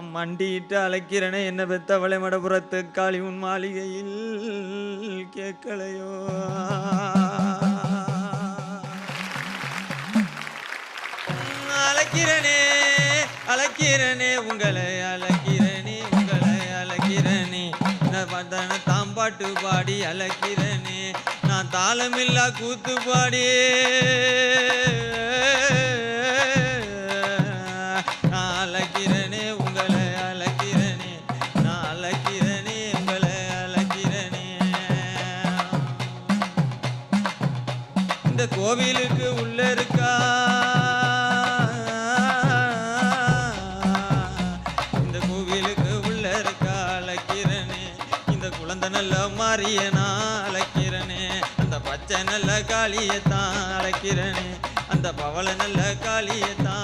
நான் மண்டியிட்டு அழைக்கிறேனே என்ன பெத்தவளை மடபுறத்து காளி உன் மாளிகையில் கேட்கலையோ? அழைக்கிறனே அழைக்கிறனே உங்களை அழைக்கிறனே உங்களை அழைக்கிறனே. நான் தாம்பாட்டு பாடி அழைக்கிறனே நான் தாளமில்லா கூத்து பாடியே. இந்த கோவிலுக்கு உள்ள இருக்கா? இந்த கோவிலுக்கு உள்ள இருக்கா? அழைக்கிறனே. இந்த குழந்தை நல்ல மாறிய நான் அழைக்கிறனே. அந்த பச்சை நல்ல காளியை தான் அழைக்கிறனே. அந்த பவள நல்ல காளியத்தான்